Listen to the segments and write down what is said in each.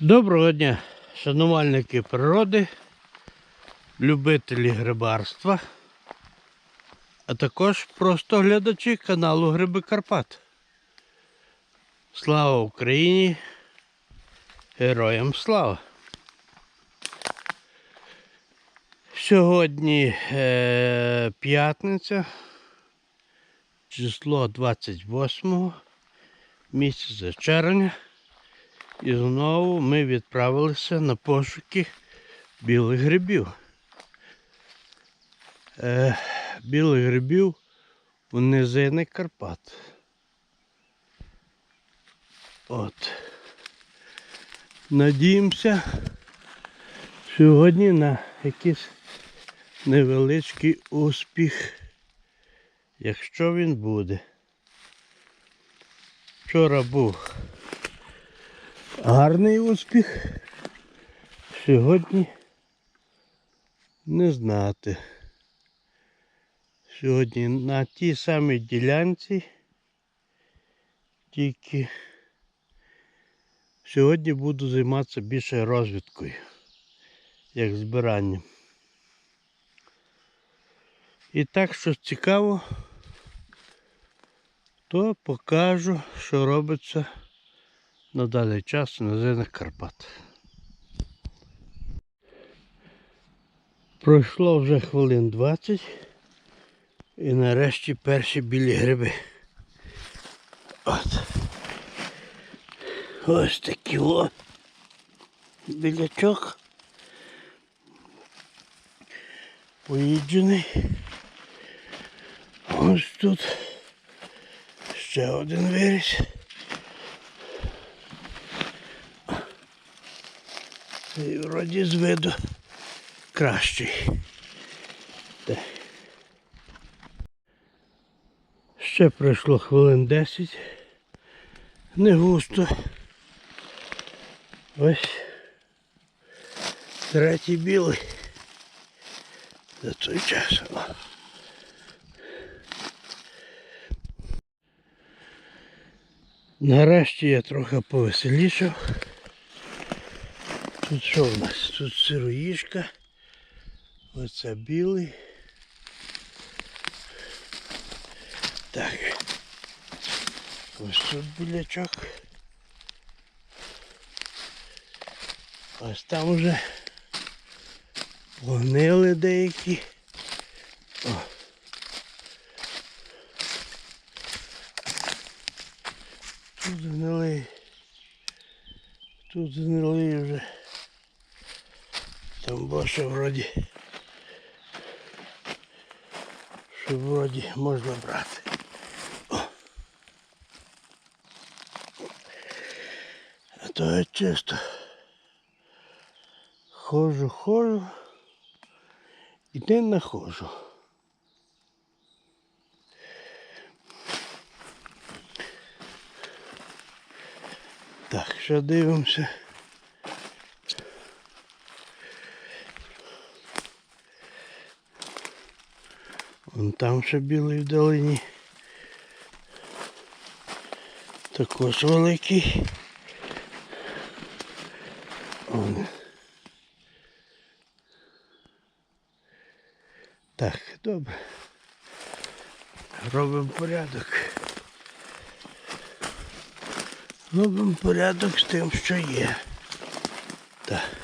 Доброго дня, шанувальники природи, любителі грибарства, а також просто глядачі каналу Гриби Карпат. Слава Україні! Героям слава! Сьогодні е, п'ятниця, число 28 місяця червня. І знову ми відправилися на пошуки білих грибів. Е, білих грибів у низини Карпат. От. Надіємося сьогодні на якийсь невеличкий успіх, якщо він буде. Вчора був гарний успіх. Сьогодні не знати. Сьогодні на тій самій ділянці тільки сьогодні буду займатися більше розвідкою, як збиранням. І так, що цікаво, то покажу, що робиться на даний час на зелених Карпат. Пройшло вже хвилин 20 і нарешті перші білі гриби. От. Ось такі о. Білячок. Поїджений. Ось тут ще один виріс. І вроді з виду кращий. Так. Ще пройшло хвилин 10. Не густо. Ось третій білий. За той час. Нарешті я трохи повеселішав. Тут що в нас? Тут сироїшка. Оце білий. Так. Ось тут білячок. Ось там вже погнили деякі. О. Тут гнилий. Тут гнилий вже. Там що вроді. Що вроді можна брати. А то я чисто ходжу, ходжу і не знаходжу. Так, що дивимося. Вон там ще білий вдалині. Також великий. Вон. Так, добре. Робимо порядок. Робимо порядок з тим, що є. Так.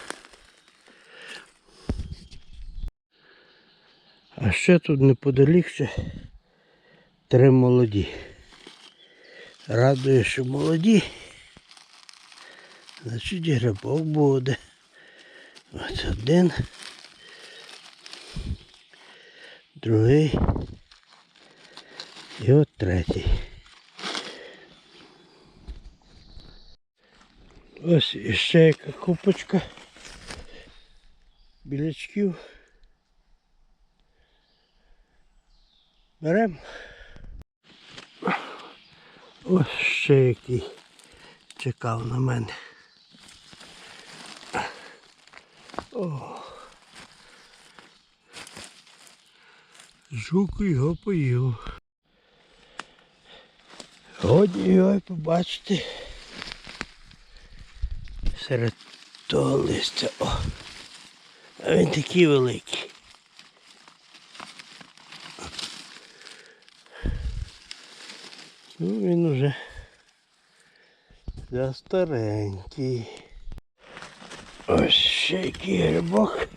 А ще тут неподалік ще три молоді. Радує, що молоді. Значить грибок буде. Ось один. Другий. І от третій. Ось іще яка купочка білячків. Беремо. Ось ще який чекав на мене. О. Жук його поїв. Годі його побачити. серед того листя. О. А він такий великий. Ну, він уже за старенький. Ось ще який грибок.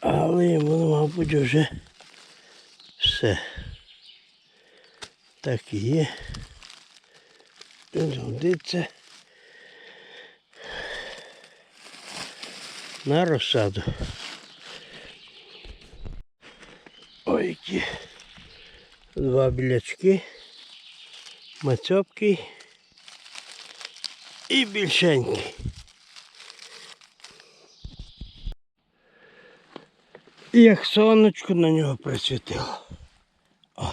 Але йому, мабуть, вже все. Так і є. Він годиться на розсаду. Ой, які два білячки, мацьопки і більшенький. І як сонечко на нього присвітило. О.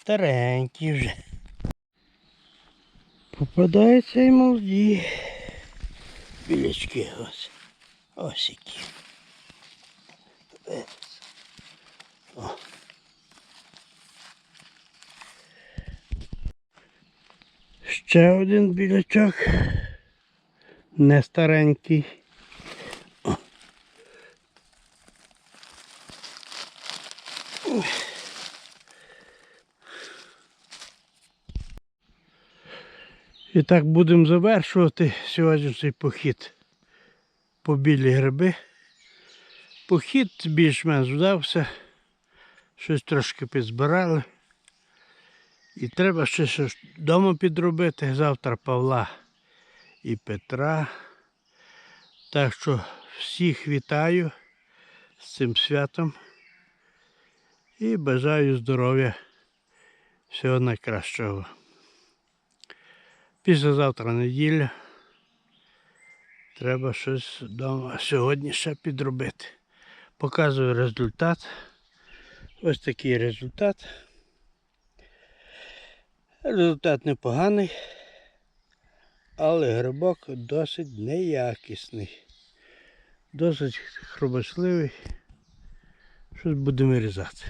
Старенький вже. Попадаються і молоді. Білячки ось. Ось які. Ось. О. Ще один білячок. Не старенький. І так будемо завершувати сьогоднішній похід по білі гриби. Похід більш-менш вдався. Щось трошки підзбирали. І треба ще щось вдома підробити. Завтра Павла і Петра. Так що всіх вітаю з цим святом і бажаю здоров'я, всього найкращого. Післязавтра неділя. Треба щось вдома сьогодні ще підробити. Показую результат. Ось такий результат. Результат непоганий, але грибок досить неякісний. Досить хробочливий. Щось будемо вирізати.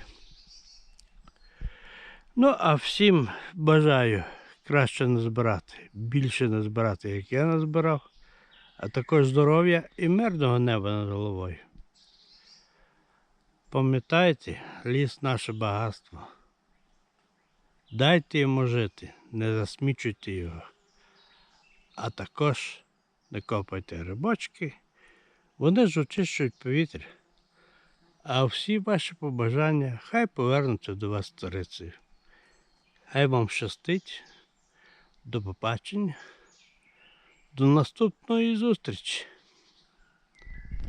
Ну, а всім бажаю краще назбирати, більше назбирати, як я назбирав, а також здоров'я і мирного неба над головою. Пам'ятайте, ліс наше багатство. Дайте йому жити, не засмічуйте його. А також не копайте грибочки, вони ж очищують повітря. А всі ваші побажання хай повернуться до вас сторицею. Хай вам щастить. До побачення. До наступної зустрічі.